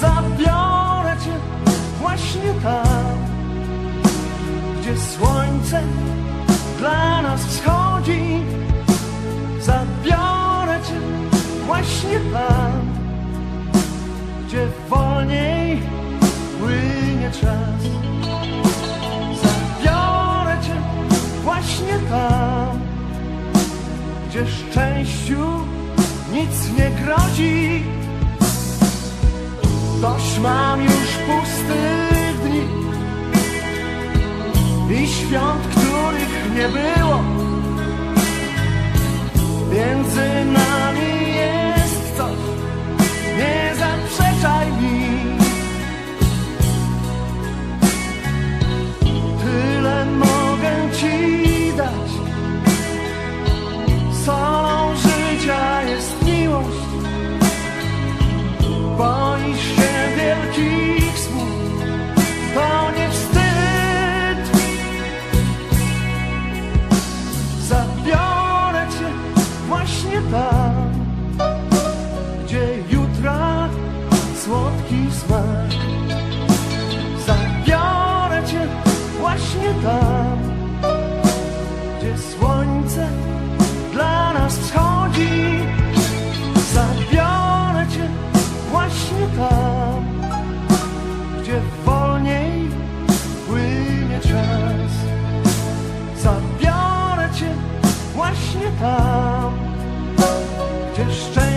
Zabiorę cię właśnie tam, gdzie słońce dla nas wschodzi. Zabiorę cię właśnie tam, gdzie wolniej płynie czas. Zabiorę cię właśnie tam, gdzie szczęściu nic nie grozi. Dość mam już pustych dni i świąt, których nie było. Między nami tam, gdzie słońce dla nas wschodzi. Zabiorę cię właśnie tam, gdzie wolniej płynie czas. Zabiorę cię właśnie tam, gdzie szczęściu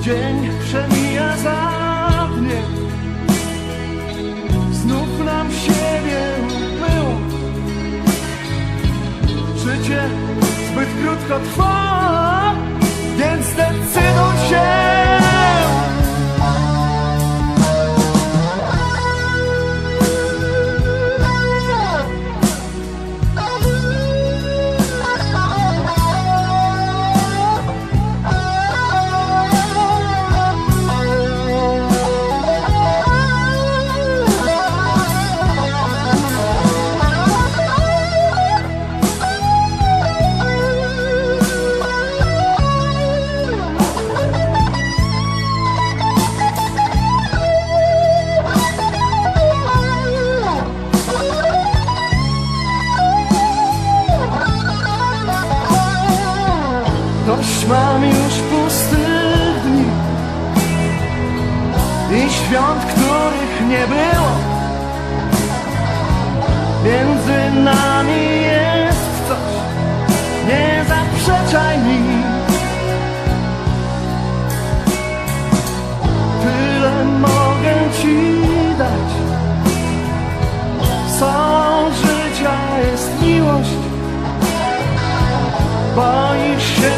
Dzień przemija za dniem. Znów nam siebie umyło. Życie zbyt krótko trwa, więc decyduj się. Mam już pustych dni i świąt, których nie było. Między nami jest coś, nie zaprzeczaj mi. Tyle mogę ci dać. Solą życia jest miłość. Boisz się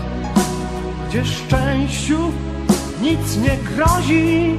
gdzie szczęściu nic nie grozi.